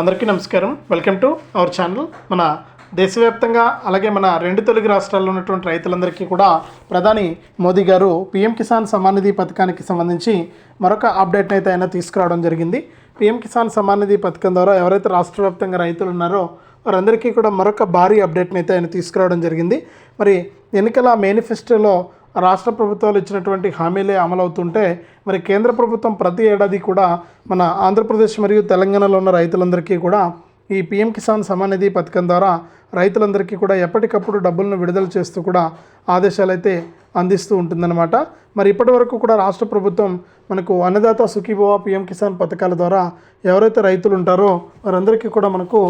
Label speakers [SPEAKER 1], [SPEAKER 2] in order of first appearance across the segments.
[SPEAKER 1] అందరికీ నమస్కారం. Welcome to our channel. మన దేశవ్యాప్తంగా అలాగే మన రెండు తెలుగు రాష్ట్రాల్లో ఉన్నటువంటి రైతులందరికీ కూడా ప్రధాని మోదీ గారు పీఎం కిసాన్ సమ్మాన్ నిధి పథకానికి సంబంధించి మరొక అప్డేట్ని అయితే ఆయన తీసుకురావడం జరిగింది. పీఎం కిసాన్ సమ్మాన్ నిధి పథకం ద్వారా ఎవరైతే రాష్ట్ర వ్యాప్తంగా రైతులు ఉన్నారో వారందరికీ కూడా మరొక భారీ అప్డేట్ని అయితే ఆయన తీసుకురావడం జరిగింది. మరి ఎన్నికల మేనిఫెస్టోలో రాష్ట్ర ప్రభుత్వాలు ఇచ్చినటువంటి హామీలే అమలవుతుంటే మరి కేంద్ర ప్రభుత్వం ప్రతి ఏడాది కూడా మన ఆంధ్రప్రదేశ్ మరియు తెలంగాణలో ఉన్న రైతులందరికీ కూడా ఈ పీఎం కిసాన్ సమానిధి పథకం ద్వారా రైతులందరికీ కూడా ఎప్పటికప్పుడు డబ్బులను విడుదల చేస్తూ కూడా ఆదేశాలైతే అందిస్తూ ఉంటుందన్నమాట. మరి ఇప్పటి వరకు కూడా రాష్ట్ర ప్రభుత్వం మనకు అన్నదాత సుఖీభవ పీఎం కిసాన్ పథకాల ద్వారా ఎవరైతే రైతులు ఉంటారో వారందరికీ కూడా మనకు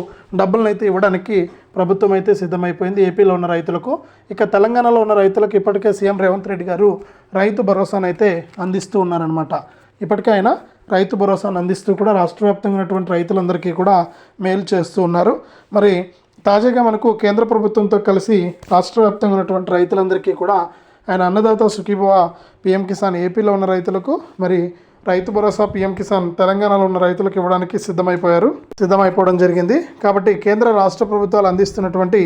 [SPEAKER 1] డబ్బులను అయితే ఇవ్వడానికి ప్రభుత్వం అయితే సిద్ధమైపోయింది. ఏపీలో ఉన్న రైతులకు ఇక తెలంగాణలో ఉన్న రైతులకు ఇప్పటికే సీఎం రేవంత్ రెడ్డి గారు రైతు భరోసాను అయితే అందిస్తూ ఉన్నారనమాట ఇప్పటికే ఆయన రైతు భరోసాను అందిస్తూ కూడా రాష్ట్ర వ్యాప్తంగా ఉన్నటువంటి రైతులందరికీ కూడా మేలు చేస్తూ ఉన్నారు. మరి తాజాగా మనకు కేంద్ర ప్రభుత్వంతో కలిసి రాష్ట్ర వ్యాప్తంగా ఉన్నటువంటి రైతులందరికీ కూడా ఆయన అన్నదాత సుఖీభవ పిఎం కిసాన్ ఏపీలో ఉన్న రైతులకు మరి రైతు భరోసా పిఎం కిసాన్ తెలంగాణలో ఉన్న రైతులకు ఇవ్వడానికి సిద్ధమైపోయారు. సిద్ధమైపోవడం జరిగింది. కాబట్టి కేంద్ర రాష్ట్ర ప్రభుత్వాలు అందిస్తున్నటువంటి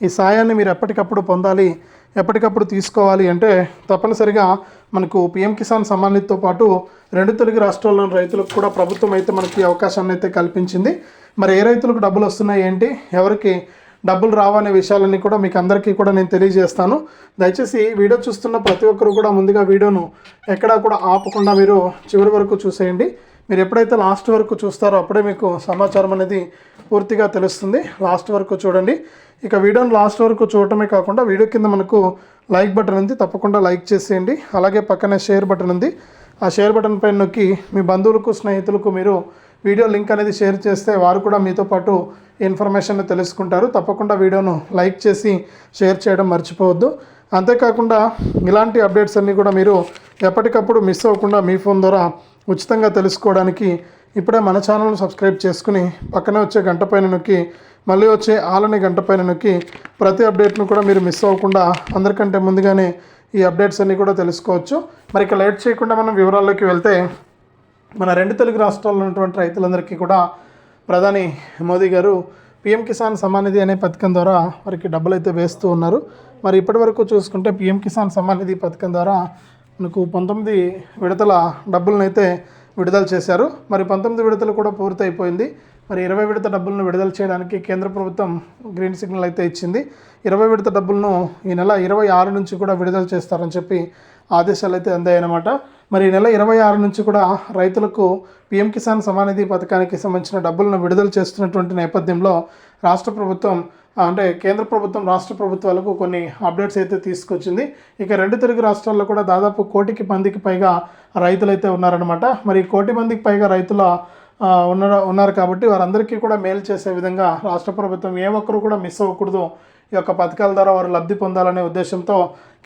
[SPEAKER 1] ఈ సాయాన్ని మీరు ఎప్పటికప్పుడు పొందాలి. ఎప్పటికప్పుడు తీసుకోవాలి అంటే తప్పనిసరిగా మనకు పిఎం కిసాన్ సమాన్నితో పాటు రెండు తెలుగు రాష్ట్రాల్లోని రైతులకు కూడా ప్రభుత్వం అయితే మనకి అవకాశాన్ని అయితే కల్పించింది. మరి ఏ రైతులకు డబ్బులు వస్తున్నాయి ఏంటి? ఎవరికి డబ్బులు రావనే విషయాలన్నీ కూడా మీకు అందరికీ కూడా నేను తెలియజేస్తాను. దయచేసి వీడియో చూస్తున్న ప్రతి ఒక్కరు కూడా ముందుగా వీడియోను ఎక్కడా కూడా ఆపకుండా మీరు చివరి వరకు చూసేయండి. మీరు ఎప్పుడైతే లాస్ట్ వరకు చూస్తారో అప్పుడే మీకు సమాచారం అనేది పూర్తిగా తెలుస్తుంది. లాస్ట్ వరకు చూడండి. ఇక వీడియోని లాస్ట్ వరకు చూడటమే కాకుండా వీడియో కింద మనకు లైక్ బటన్ ఉంది తప్పకుండా లైక్ చేసేయండి. అలాగే పక్కనే షేర్ బటన్ ఉంది. ఆ షేర్ బటన్ పైన నొక్కి మీ బంధువులకు స్నేహితులకు మీరు వీడియో లింక్ అనేది షేర్ చేస్తే వారు కూడా మీతో పాటు ఇన్ఫర్మేషన్ తెలుసుకుంటారు. తప్పకుండా వీడియోను లైక్ చేసి షేర్ చేయడం మర్చిపోవద్దు. అంతేకాకుండా ఇలాంటి అప్డేట్స్ అన్నీ కూడా మీరు ఎప్పటికప్పుడు మిస్ అవ్వకుండా మీ ఫోన్ ద్వారా ఉచితంగా తెలుసుకోవడానికి ఇప్పుడే మన ఛానల్ను సబ్స్క్రైబ్ చేసుకుని పక్కనే వచ్చే గంట పైన నొక్కి మళ్ళీ వచ్చే ఆలని గంట పైన నొక్కి ప్రతి అప్డేట్ను కూడా మీరు మిస్ అవ్వకుండా అందరికంటే ముందుగానే ఈ అప్డేట్స్ అన్నీ కూడా తెలుసుకోవచ్చు. మరి ఇక లేట్ చేయకుండా మనం వివరాల్లోకి వెళ్తే మన రెండు తెలుగు రాష్ట్రాల్లో ఉన్నటువంటి రైతులందరికీ కూడా ప్రధాని మోదీ గారు పిఎం కిసాన్ సమ్మాన్ నిధి అనే పథకం ద్వారా వారికి డబ్బులు అయితే వేస్తూ ఉన్నారు. మరి ఇప్పటి వరకు చూసుకుంటే పిఎం కిసాన్ సమ్మాన్ నిధి పథకం ద్వారా మనకు పంతొమ్మిది విడతల డబ్బులను అయితే విడుదల చేశారు. మరి పంతొమ్మిది విడతలు కూడా పూర్తయిపోయింది. మరి ఇరవై విడత డబ్బులను విడుదల చేయడానికి కేంద్ర ప్రభుత్వం గ్రీన్ సిగ్నల్ అయితే ఇచ్చింది. ఇరవై విడత డబ్బులను ఈ నెల ఇరవై ఆరు నుంచి కూడా విడుదల చేస్తారని చెప్పి ఆదేశాలు అయితే అందాయన్నమాట. మరి ఈ నెల ఇరవై ఆరు నుంచి కూడా రైతులకు పిఎం కిసాన్ సమానిధి పథకానికి సంబంధించిన డబ్బులను విడుదల చేస్తున్నటువంటి నేపథ్యంలో రాష్ట్ర ప్రభుత్వం అంటే కేంద్ర ప్రభుత్వం రాష్ట్ర ప్రభుత్వాలకు కొన్ని అప్డేట్స్ అయితే తీసుకొచ్చింది. ఇక రెండు తెలుగు రాష్ట్రాల్లో కూడా దాదాపు కోటికి మందికి పైగా రైతులైతే ఉన్నారనమాట మరి ఈ కోటి మందికి పైగా రైతుల ఉన్నారు ఉన్నారు కాబట్టి వారందరికీ కూడా మేలు చేసే విధంగా రాష్ట్ర ప్రభుత్వం ఏ ఒక్కరు కూడా మిస్ అవ్వకూడదు. ఈ యొక్క పథకాల ద్వారా వారు లబ్ధి పొందాలనే ఉద్దేశంతో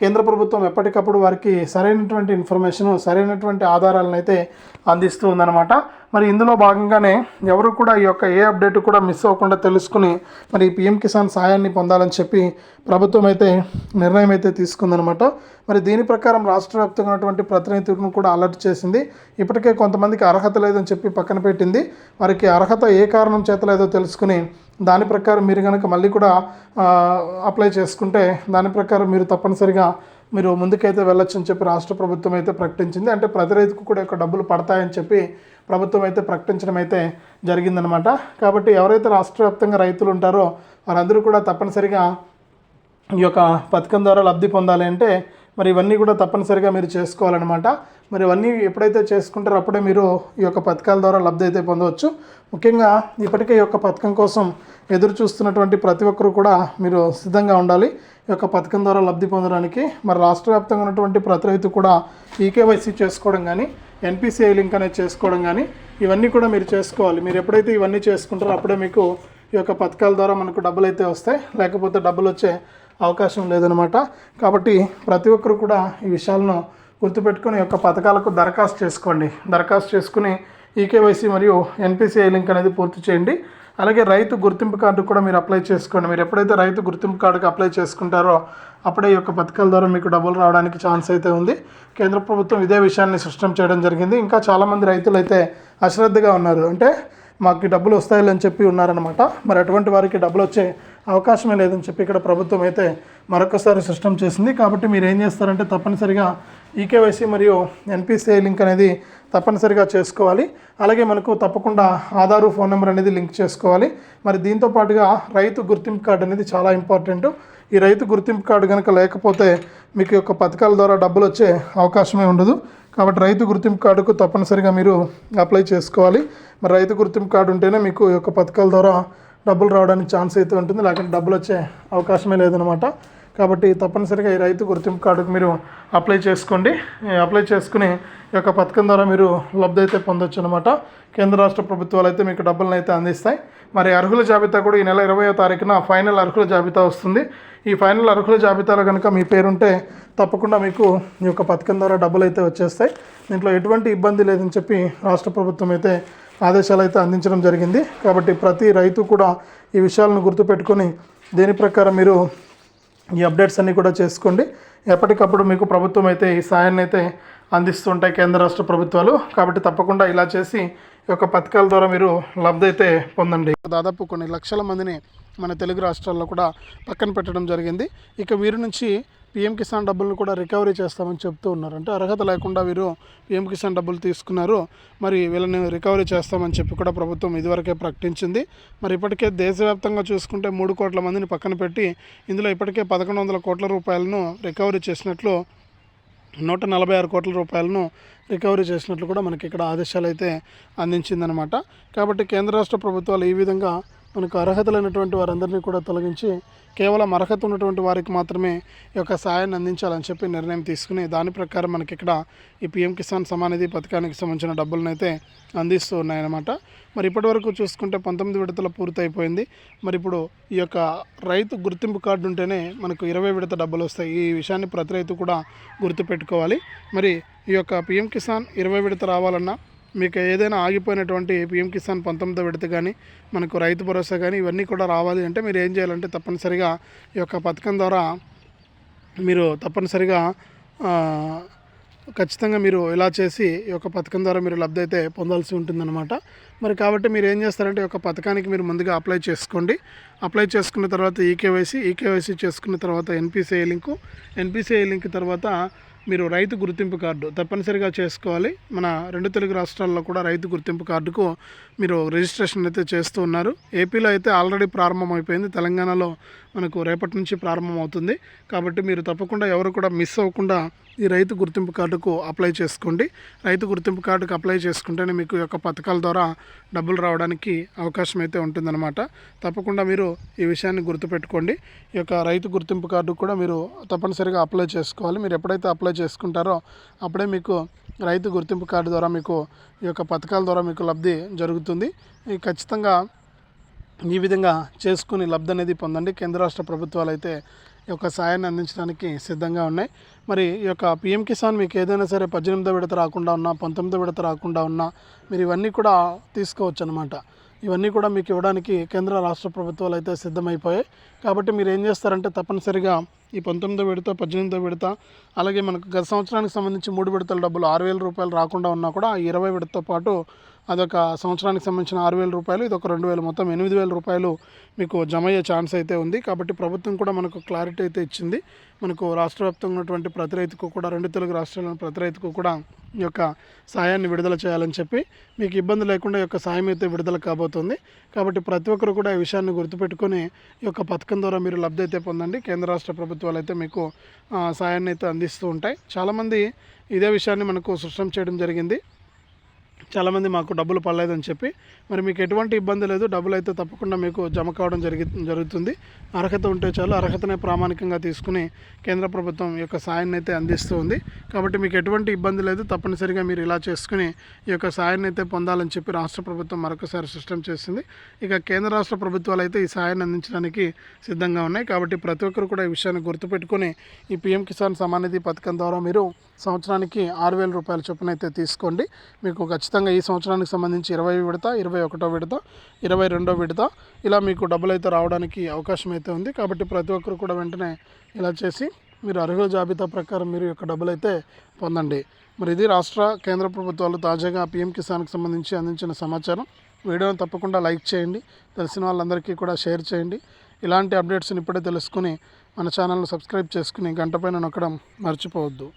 [SPEAKER 1] కేంద్ర ప్రభుత్వం ఎప్పటికప్పుడు వారికి సరైనటువంటి ఇన్ఫర్మేషన్ సరైనటువంటి ఆధారాలను అయితే అందిస్తూ ఉందన్నమాట. మరి ఇందులో భాగంగానే ఎవరు కూడా ఈ యొక్క ఏ అప్డేట్ కూడా మిస్ అవ్వకుండా తెలుసుకుని మరి పిఎం కిసాన్ సాయాన్ని పొందాలని చెప్పి ప్రభుత్వం అయితే నిర్ణయం అయితే తీసుకుందనమాట. మరి దీని ప్రకారం రాష్ట్ర వ్యాప్తంగా ఉన్నటువంటి ప్రతినిధులను కూడా అలర్ట్ చేసింది. ఇప్పటికే కొంతమందికి అర్హత లేదని చెప్పి పక్కన పెట్టింది. వారికి అర్హత ఏ కారణం చేత లేదో తెలుసుకుని దాని ప్రకారం మీరు కనుక మళ్ళీ కూడా అప్లై చేసుకుంటే దాని ప్రకారం మీరు తప్పనిసరిగా మీరు ముందుకైతే వెళ్ళొచ్చు అని చెప్పి రాష్ట్ర ప్రభుత్వం అయితే ప్రకటించింది. అంటే ప్రతి రైతుకు కూడా యొక్క డబ్బులు పడతాయని చెప్పి ప్రభుత్వం అయితే ప్రకటించడం అయితే జరిగిందనమాట కాబట్టి ఎవరైతే రాష్ట్ర వ్యాప్తంగా రైతులు ఉంటారో వారందరూ కూడా తప్పనిసరిగా ఈ యొక్క పథకం ద్వారా లబ్ధి పొందాలి అంటే మరి ఇవన్నీ కూడా తప్పనిసరిగా మీరు చేసుకోవాలన్నమాట. మరి ఇవన్నీ ఎప్పుడైతే చేసుకుంటారో అప్పుడే మీరు ఈ యొక్క పథకాల ద్వారా లబ్ధి అయితే పొందవచ్చు. ముఖ్యంగా ఇప్పటికే ఈ యొక్క పథకం కోసం ఎదురు చూస్తున్నటువంటి ప్రతి ఒక్కరు కూడా మీరు సిద్ధంగా ఉండాలి. యొక్క పథకం ద్వారా లబ్ధి పొందడానికి మరి రాష్ట్ర వ్యాప్తంగా ఉన్నటువంటి ప్రతి రైతు కూడా ఈకేవైసీ చేసుకోవడం కానీ ఎన్పిసిఐ లింక్ అనేది చేసుకోవడం కానీ ఇవన్నీ కూడా మీరు చేసుకోవాలి. మీరు ఎప్పుడైతే ఇవన్నీ చేసుకుంటారో అప్పుడే మీకు ఈ యొక్క పథకాల ద్వారా మనకు డబ్బులు అయితే వస్తాయి. లేకపోతే డబ్బులు వచ్చే అవకాశం లేదనమాట. కాబట్టి ప్రతి ఒక్కరు కూడా ఈ విషయాలను గుర్తుపెట్టుకుని యొక్క పథకాలకు దరఖాస్తు చేసుకోండి. దరఖాస్తు చేసుకుని ఈకేవైసీ మరియు ఎన్పిసిఐ లింక్ అనేది పూర్తి చేయండి. అలాగే రైతు గుర్తింపు కార్డు కూడా మీరు అప్లై చేసుకోండి. మీరు ఎప్పుడైతే రైతు గుర్తింపు కార్డుకి అప్లై చేసుకుంటారో అప్పుడే ఈ యొక్క పథకాల ద్వారా మీకు డబ్బులు రావడానికి ఛాన్స్ అయితే ఉంది. కేంద్ర ప్రభుత్వం ఇదే విషయాన్ని స్పష్టం చేయడం జరిగింది. ఇంకా చాలామంది రైతులు అయితే అశ్రద్ధగా ఉన్నారు. అంటే మాకు డబ్బులు వస్తాయని చెప్పి ఉన్నారనమాట మరి అటువంటి వారికి డబ్బులు వచ్చే అవకాశమే లేదని చెప్పి ఇక్కడ ప్రభుత్వం అయితే మరొకసారి సిస్టమ్ చేసింది. కాబట్టి మీరు ఏం చేస్తారంటే తప్పనిసరిగా ఈకేవైసీ మరియు ఎన్పిసిఐ లింక్ అనేది తప్పనిసరిగా చేసుకోవాలి. అలాగే మనకు తప్పకుండా ఆధారు ఫోన్ నెంబర్ అనేది లింక్ చేసుకోవాలి. మరి దీంతో పాటుగా రైతు గుర్తింపు కార్డు అనేది చాలా ఇంపార్టెంట్. ఈ రైతు గుర్తింపు కార్డు కనుక లేకపోతే మీకు యొక్క పథకాల ద్వారా డబ్బులు వచ్చే అవకాశమే ఉండదు. కాబట్టి రైతు గుర్తింపు కార్డుకు తప్పనిసరిగా మీరు అప్లై చేసుకోవాలి. మరి రైతు గుర్తింపు కార్డు ఉంటేనే మీకు ఈ యొక్క పథకాల ద్వారా డబ్బులు రావడానికి ఛాన్స్ అయితే ఉంటుంది. లేకపోతే డబ్బులు వచ్చే అవకాశమే లేదనమాట కాబట్టి తప్పనిసరిగా ఈ రైతు గుర్తింపు కార్డుకు మీరు అప్లై చేసుకోండి. అప్లై చేసుకుని ఈ యొక్క పథకం ద్వారా మీరు లబ్ధి అయితే పొందొచ్చు అనమాట కేంద్ర రాష్ట్ర ప్రభుత్వాలు అయితే మీకు డబ్బులను అయితే అందిస్తాయి. మరి అర్హుల జాబితా కూడా ఈ నెల ఇరవయో తారీఖున ఫైనల్ అర్హుల జాబితా వస్తుంది. ఈ ఫైనల్ అర్హుల జాబితాలో కనుక మీ పేరుంటే తప్పకుండా మీకు ఈ యొక్క పథకం ద్వారా డబ్బులు అయితే వచ్చేస్తాయి. దీంట్లో ఎటువంటి ఇబ్బంది లేదని చెప్పి రాష్ట్ర ప్రభుత్వం అయితే ఆదేశాలు అయితే అందించడం జరిగింది. కాబట్టి ప్రతి రైతు కూడా ఈ విషయాలను గుర్తుపెట్టుకొని దీని ప్రకారం మీరు ఈ అప్డేట్స్ అన్నీ కూడా చేసుకోండి. ఎప్పటికప్పుడు మీకు ప్రభుత్వం అయితే ఈ సాయాన్ని అయితే అందిస్తుంటాయి కేంద్ర రాష్ట్ర ప్రభుత్వాలు. కాబట్టి తప్పకుండా ఇలా చేసి ఈ యొక్క పథకాల ద్వారా మీరు లబ్ధి అయితే పొందండి. దాదాపు కొన్ని లక్షల మందిని మన తెలుగు రాష్ట్రాల్లో కూడా పక్కన పెట్టడం జరిగింది. ఇక వీరి నుంచి పిఎం కిసాన్ డబ్బులను కూడా రికవరీ చేస్తామని చెప్తూ ఉన్నారు. అంటే అర్హత లేకుండా వీరు పిఎం కిసాన్ డబ్బులు తీసుకున్నారు. మరి వీళ్ళని రికవరీ చేస్తామని చెప్పి కూడా ప్రభుత్వం ఇదివరకే ప్రకటించింది. మరి ఇప్పటికే దేశవ్యాప్తంగా చూసుకుంటే మూడు కోట్ల మందిని పక్కన పెట్టి ఇందులో ఇప్పటికే పదకొండు వందల కోట్ల రూపాయలను రికవరీ చేసినట్లు నూట నలభై ఆరు కోట్ల రూపాయలను రికవరీ చేసినట్లు కూడా మనకి ఇక్కడ ఆదేశాలు అయితే అందించిందనమాట కాబట్టి కేంద్ర రాష్ట్ర ప్రభుత్వాలు ఈ విధంగా మనకు అర్హతలైనటువంటి వారందరినీ కూడా తొలగించి కేవలం అర్హత ఉన్నటువంటి వారికి మాత్రమే ఈ యొక్క సాయాన్ని అందించాలని చెప్పి నిర్ణయం తీసుకుని దాని ప్రకారం మనకి ఇక్కడ ఈ పిఎం కిసాన్ సమానిధి పథకానికి సంబంధించిన డబ్బులను అయితే అందిస్తూ ఉన్నాయన్నమాట మరి ఇప్పటివరకు చూసుకుంటే పంతొమ్మిది విడతల పూర్తయిపోయింది. మరి ఇప్పుడు ఈ యొక్క రైతు గుర్తింపు కార్డు ఉంటేనే మనకు ఇరవై విడత డబ్బులు వస్తాయి. ఈ విషయాన్ని ప్రతి రైతు కూడా గుర్తుపెట్టుకోవాలి. మరి ఈ యొక్క పిఎం కిసాన్ ఇరవై విడత రావాలన్నా మీకు ఏదైనా ఆగిపోయినటువంటి పిఎం కిసాన్ పంతొమ్మిదో విడత కానీ మనకు రైతు భరోసా కానీ ఇవన్నీ కూడా రావాలి అంటే మీరు ఏం చేయాలంటే తప్పనిసరిగా ఈ యొక్క పథకం ద్వారా మీరు తప్పనిసరిగా ఖచ్చితంగా మీరు ఇలా చేసి ఈ యొక్క పథకం ద్వారా మీరు లబ్ధి అయితే పొందాల్సి ఉంటుందన్నమాట. మరి కాబట్టి మీరు ఏం చేస్తారంటే ఈ యొక్క పథకానికి మీరు ముందుగా అప్లై చేసుకోండి. అప్లై చేసుకున్న తర్వాత ఈకేవైసీ ఈకేవైసీ చేసుకున్న తర్వాత ఎన్పిసిఐ లింకు. ఎన్పిసిఐ లింక్ తర్వాత మీరు రైతు గుర్తింపు కార్డు తప్పనిసరిగా చేసుకోవాలి. మన రెండు తెలుగు రాష్ట్రాల్లో కూడా రైతు గుర్తింపు కార్డుకు మీరు రిజిస్ట్రేషన్ అయితే చేస్తూ ఉన్నారు. ఏపీలో అయితే ఆల్రెడీ ప్రారంభమైపోయింది. తెలంగాణలో మనకు రేపటి నుంచి ప్రారంభం అవుతుంది కాబట్టి మీరు తప్పకుండా ఎవరు కూడా మిస్ అవ్వకుండా ఈ రైతు గుర్తింపు కార్డుకు అప్లై చేసుకోండి. రైతు గుర్తింపు కార్డుకు అప్లై చేసుకుంటేనే మీకు యొక్క పథకాల ద్వారా డబ్బులు రావడానికి అవకాశం అయితే ఉంటుందన్నమాట. తప్పకుండా మీరు ఈ విషయాన్ని గుర్తుపెట్టుకోండి. ఈ యొక్క రైతు గుర్తింపు కార్డు కూడా మీరు తప్పనిసరిగా అప్లై చేసుకోవాలి. మీరు ఎప్పుడైతే అప్లై చేసుకుంటారో అప్పుడే మీకు రైతు గుర్తింపు కార్డు ద్వారా మీకు ఈ యొక్క పథకాల ద్వారా మీకు లబ్ధి జరుగుతుంది. ఖచ్చితంగా ఈ విధంగా చేసుకుని లబ్ధి అనేది పొందండి. కేంద్ర రాష్ట్ర ప్రభుత్వాలు అయితే యొక్క సాయాన్ని అందించడానికి సిద్ధంగా ఉన్నాయి. మరి ఈ యొక్క పిఎం కిసాన్ మీకు ఏదైనా సరే పద్దెనిమిదో విడత రాకుండా ఉన్నా పంతొమ్మిదో విడత రాకుండా ఉన్నా మీరు ఇవన్నీ కూడా తీసుకోవచ్చు అనమాట ఇవన్నీ కూడా మీకు ఇవ్వడానికి కేంద్ర రాష్ట్ర ప్రభుత్వాలు అయితే సిద్ధమైపోయాయి. కాబట్టి మీరు ఏం చేస్తారంటే తప్పనిసరిగా ఈ పంతొమ్మిదో విడత పద్దెనిమిదో విడత అలాగే మనకు గత సంవత్సరానికి సంబంధించి మూడు విడతల డబ్బులు ఆరు వేల రూపాయలు రాకుండా ఉన్నా కూడా ఇరవై విడతతో పాటు అదొక సంవత్సరానికి సంబంధించిన ఆరు వేల రూపాయలు ఇది ఒక రెండు వేలు మొత్తం ఎనిమిది వేల రూపాయలు మీకు జమ అయ్యే ఛాన్స్ అయితే ఉంది. కాబట్టి ప్రభుత్వం కూడా మనకు క్లారిటీ అయితే ఇచ్చింది. మనకు రాష్ట్ర వ్యాప్తంగా ఉన్నటువంటి ప్రతి రైతుకు కూడా రెండు తెలుగు రాష్ట్రాల్లోని ప్రతి రైతుకు కూడా ఈ యొక్క సాయాన్ని విడుదల చేయాలని చెప్పి మీకు ఇబ్బంది లేకుండా ఈ యొక్క సాయం అయితే విడుదల కాబోతుంది. కాబట్టి ప్రతి ఒక్కరు కూడా ఈ విషయాన్ని గుర్తుపెట్టుకొని ఈ యొక్క పథకం ద్వారా మీరు లబ్ధి అయితే పొందండి. కేంద్ర రాష్ట్ర ప్రభుత్వాలు అయితే మీకు సాయాన్ని అయితే అందిస్తూ ఉంటాయి. చాలామంది ఇదే విషయాన్ని మనకు సృష్టం చేయడం జరిగింది. చాలామంది మాకు డబ్బులు పడలేదని చెప్పి మరి మీకు ఎటువంటి ఇబ్బంది లేదు డబ్బులు అయితే తప్పకుండా మీకు జమ కావడం జరిగి జరుగుతుంది. అర్హత ఉంటే చాలు అర్హతనే ప్రామాణికంగా తీసుకుని కేంద్ర ప్రభుత్వం యొక్క సాయాన్ని అయితే అందిస్తూ ఉంది. కాబట్టి మీకు ఎటువంటి ఇబ్బంది లేదు తప్పనిసరిగా మీరు ఇలా చేసుకుని ఈ యొక్క సాయాన్ని అయితే పొందాలని చెప్పి రాష్ట్ర ప్రభుత్వం మరొకసారి సిస్టమ్ చేసింది. ఇక కేంద్ర రాష్ట్ర ప్రభుత్వాలు అయితే ఈ సాయాన్ని అందించడానికి సిద్ధంగా ఉన్నాయి. కాబట్టి ప్రతి ఒక్కరు కూడా ఈ విషయాన్ని గుర్తుపెట్టుకుని ఈ పిఎం కిసాన్ సమానిధి పథకం ద్వారా మీరు సంవత్సరానికి ఆరు వేల రూపాయల చొప్పున అయితే తీసుకోండి. మీకు ఖచ్చితంగా ఈ సంవత్సరానికి సంబంధించి ఇరవై విడత ఇరవై ఒకటో విడత ఇరవై రెండో విడత ఇలా మీకు డబ్బులు అయితే రావడానికి అవకాశం అయితే ఉంది. కాబట్టి ప్రతి ఒక్కరు కూడా వెంటనే ఇలా చేసి మీరు అర్హుల జాబితా ప్రకారం మీరు యొక్క డబ్బులు అయితే పొందండి. మరి ఇది రాష్ట్ర కేంద్ర ప్రభుత్వాలు తాజాగా పిఎం కిసాన్కి సంబంధించి అందించిన సమాచారం. వీడియోని తప్పకుండా లైక్ చేయండి. తెలిసిన వాళ్ళందరికీ కూడా షేర్ చేయండి. ఇలాంటి అప్డేట్స్ని ఇప్పుడే తెలుసుకుని మన ఛానల్ను సబ్స్క్రైబ్ చేసుకుని గంట పైన నొక్కడం మర్చిపోవద్దు.